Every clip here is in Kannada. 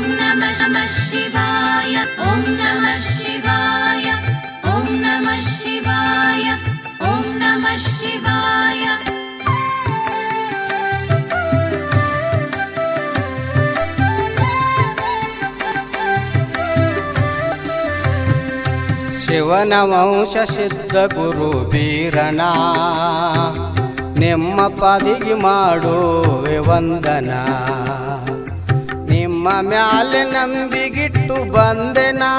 ॐ नमः नमः शिवाय ॐ नमः शिवाय ॐ नमः शिवाय ॐ नमः शिवाय ಶಿವನ ವಂಶ ಸಿದ್ಧ ಗುರು ಬೀರಣ ನಿಮ್ಮ ಪದಿಗೆ ಮಾಡುವೆ ವಂದನ ನಿಮ್ಮ ಮ್ಯಾಲೆ ನಂಬಿಗಿಟ್ಟು ಬಂದೆನಾ?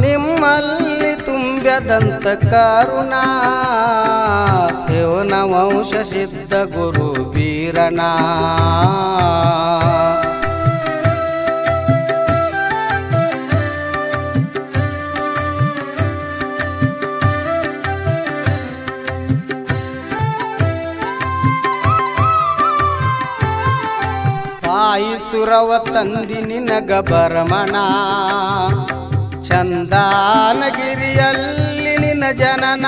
ನಿಮ್ಮಲ್ಲಿ ತುಂಬದಂತ ಕರುಣಾ? ಶಿವನ ವಂಶ ಸಿದ್ಧ ಗುರು ಬೀರಣ ತಾಯಿ ಸುರವ ತಂದಿ ನಿನಗ ಬರಮಣ. ಚಂದಾನಗಿರಿಯಲ್ಲಿ ನಿನ ಜನನ.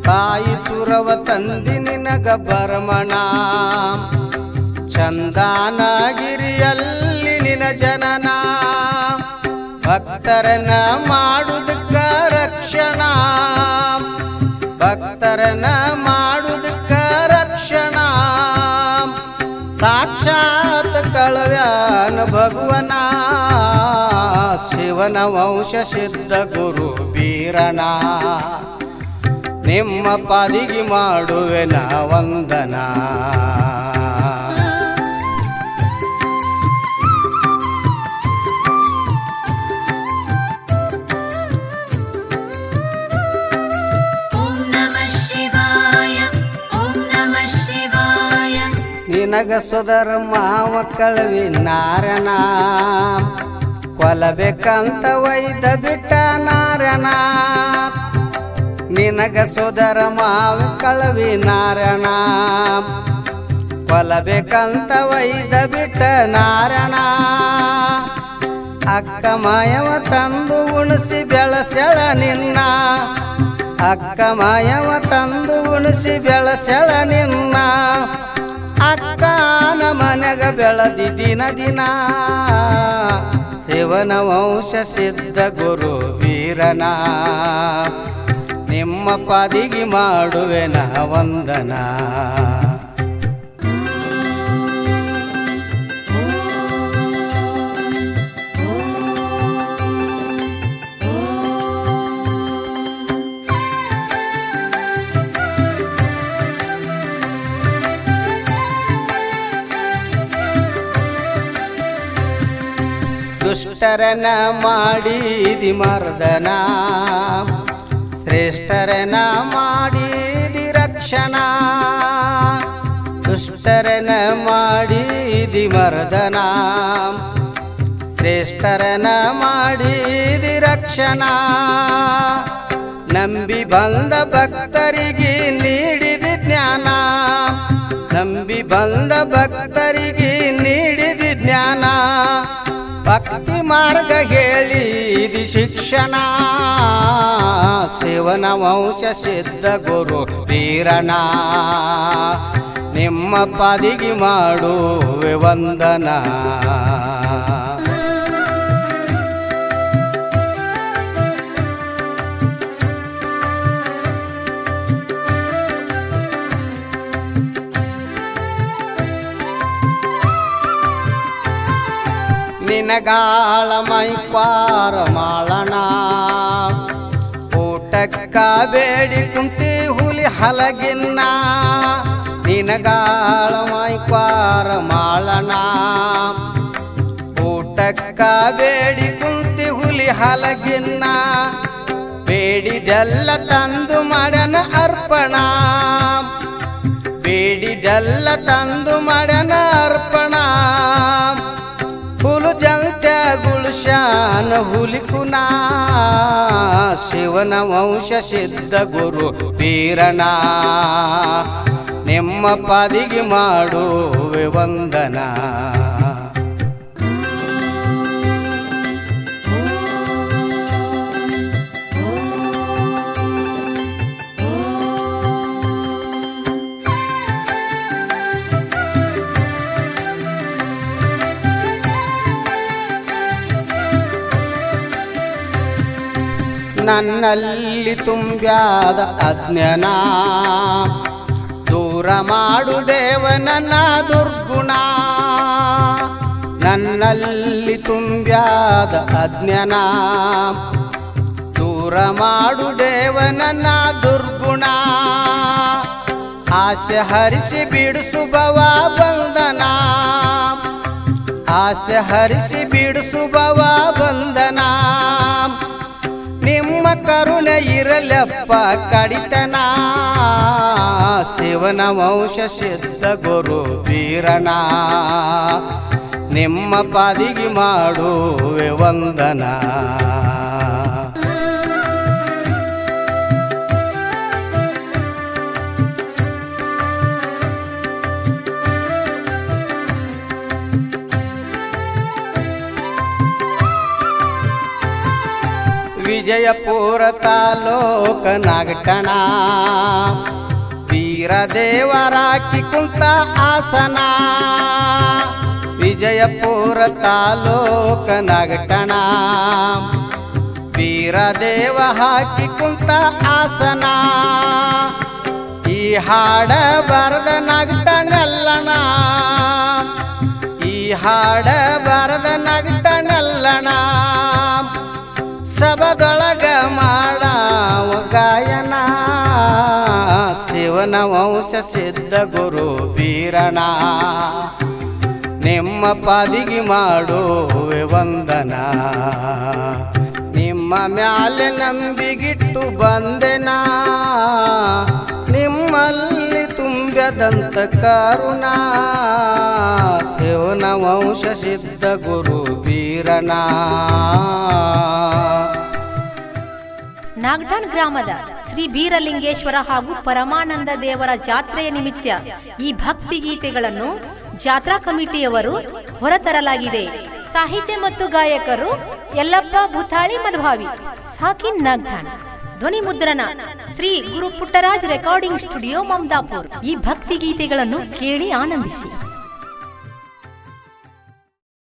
ತಾಯಿ ಸುರವ ತಂದಿ ನಿನಗ ಬರಮಣ. ಚಂದಾನಗಿರಿಯಲ್ಲಿ ನಿನ ಜನನ. ಭಕ್ತರನ ಮಾಡುದಕ್ಕ ರಕ್ಷಣಾ. ಭಕ್ತರನ ಮಾಡುದಕ್ಕ ಕಳವ್ಯಾನ ಭಗವನ ಶಿವನ ವಂಶ ಸಿದ್ಧ ಗುರು ಬೀರಣ ನಿಮ್ಮ ಪಾದಿಗೆ ಮಾಡುವೆನ ವಂದನ. ನಿನಗ ಸೊದರ ಮಾವ ಕಳವಿ ನಾರನ ಕೊಲಬೇಕಂತ ವೈದ ಬಿಟ್ಟ ನಾರನ ನಿನಗ ಸೋದರ ಮಾವ ಕಳವಿ ನಾರಣ ಕೊಲಬೇಕಂತ ವೈದ ಬಿಟ್ಟ ನಾರಣ ಅಕ್ಕ ಮಾಯವ ತಂದು ಉಣಿಸಿ ಬೆಳಸೆಳ ನಿನ್ನ. ಅಕ್ಕ ಮಾಯವ ತಂದು ಉಣಿಸಿ ಬೆಳಸೆಳ ನಿನ್ನ. ಅಕ್ಕನ ಮನೆಗ ಬೆಳದಿ ದಿನ ದಿನ. ಶಿವನ ವಂಶ ಸಿದ್ಧ ಗುರು ವೀರನ. ನಿಮ್ಮ ಪಾದಿಗೆ ಮಾಡುವೆನ ವಂದನ. ದುಷ್ಟರನ ಮಾಡಿದಿ ಮರ್ದನ. ಶ್ರೇಷ್ಠರನ ಮಾಡಿದಿ ರಕ್ಷಣಾ. ದುಷ್ಟರನ ಮಾಡಿದಿ ಮರ್ದನ. ಶ್ರೇಷ್ಠರನ ಮಾಡಿದಿ ರಕ್ಷಣಾ. ನಂಬಿ ಬಂದ ಭಕ್ತರಿಗೆ ನೀಡಿದಿ ಜ್ಞಾನ. ನಂಬಿ ಬಂದ ಭಕ್ತರಿಗೆ ನೀಡಿದಿ ಜ್ಞಾನ. ಮಾರ್ಗ ಹೇಳಿದಿ ಶಿಕ್ಷಣ. ಶಿವನ ವಂಶ ಸಿದ್ಧ ಗುರು ವೀರಣ ನಿಮ್ಮ ಪದಿಗೆ ಮಾಡುವೆ ವಂದನ. ನಿನಗಾಳ ಮೈಪಾರ ಮಾಳಣ. ಊಟಕ್ಕ ಬೇಡಿ ಕುಂತಿ ಹುಲಿ ಹಲಗಿನ್ನ. ನಿನಗಾಳ ಮೈಪಾರ ಮಾಳಣ. ಊಟಕ್ಕ ಬೇಡಿ ಕುಂತಿ ಹುಲಿ ಹಲಗಿನ್ನ. ಬೇಡಿದೆಲ್ಲ ತಂದು ಮಾಡನ ಅರ್ಪಣ. ಬೇಡಿದೆಲ್ಲ ತಂದು ಮಾಡನ ಶಿವನ ವಂಶ ಸಿದ್ಧ ಗುರು ವೀರಣ ನಿಮ್ಮ ಪಾದಿಗೆ ಮಾಡುವೆ ವಂದನ. ನನ್ನಲ್ಲಿ ತುಂಬ್ಯಾದ ಅಜ್ಞಾನ. ದೂರ ಮಾಡು ದೇವ ನನ್ನ ದುರ್ಗುಣ. ನನ್ನಲ್ಲಿ ತುಂಬ್ಯಾದ ಅಜ್ಞಾನ. ದೂರ ಮಾಡು ದೇವ ನನ್ನ ದುರ್ಗುಣ. ಆಸೆ ಹರಿಸಿ ಬಿಡಿಸು ಭವ ಬಂಧನ. ಆಸೆ ಹರಿಸಿ ಬಿಡಿಸು ಭವ ಬಂಧನ. ನಿಮ್ಮ ಕರುಣೆ ಇರಲಪ್ಪ ಕಡಿತನ. ಶಿವನ ವಂಶ ಸಿದ್ಧ ಗುರು ವೀರಣ ನಿಮ್ಮ ಪಾದಿಗೆ ಮಾಡುವೆ ವಂದನ. ವಿಜಯಪುರ ತಾಲೋಕ ನಾಗಟಣ ವೀರ ದೇವರಾಕಿ ಕುಂತ ಆಸನ ವಿಜಯಪುರ ತಾಲೋಕ ನಾಗಟಣ ವೀರ ದೇವ ಹಾಕಿ ಕುಂತ ಆಸನ ಈ ಹಾಡ ಬರದ ನಗಟನೆಲ್ಲಣ ಈ ಹಾಡ ಬರದ ನಗಟನೆಲ್ಲಣ ಸಬದೊಳಗ ಮಾಡಾವ ಗಾಯನ. ಶಿವನ ವಂಶ ಸಿದ್ಧ ಗುರು ವೀರಣ ನಿಮ್ಮ ಪಾದಿಗೆ ಮಾಡುವೆ ವಂದನ. ನಿಮ್ಮ ಮ್ಯಾಲೆ ನಂಬಿಗಿಟ್ಟು ಬಂದೆನ. ನಿಮ್ಮಲ್ಲಿ ತುಂಬದಂತ ಕರುಣ. ಶಿವನ ವಂಶ ಸಿದ್ಧ ಗುರು ವೀರಣ ನಾಗ್ಡಾನ್ ಗ್ರಾಮದ ಶ್ರೀ ಬೀರಲಿಂಗೇಶ್ವರ ಹಾಗೂ ಪರಮಾನಂದ ದೇವರ ಜಾತ್ರೆಯ ನಿಮಿತ್ತ ಈ ಭಕ್ತಿ ಗೀತೆಗಳನ್ನು ಜಾತ್ರಾ ಕಮಿಟಿಯವರು ಹೊರತರಲಾಗಿದೆ. ಸಾಹಿತ್ಯ ಮತ್ತು ಗಾಯಕರು ಯಲ್ಲಪ್ಪ, ಭೂತಾಳಿ, ಮಧುಭಾವಿ ಸಾಕಿನ್ ನಾಗ್ಡಾನ್ ಧ್ವನಿ ಮುದ್ರಣ ಶ್ರೀ ಗುರು ಪುಟ್ಟರಾಜ್ ರೆಕಾರ್ಡಿಂಗ್ ಸ್ಟುಡಿಯೋ, ಮಮದಾಪುರ್. ಈ ಭಕ್ತಿ ಗೀತೆಗಳನ್ನು ಕೇಳಿ ಆನಂದಿಸಿ.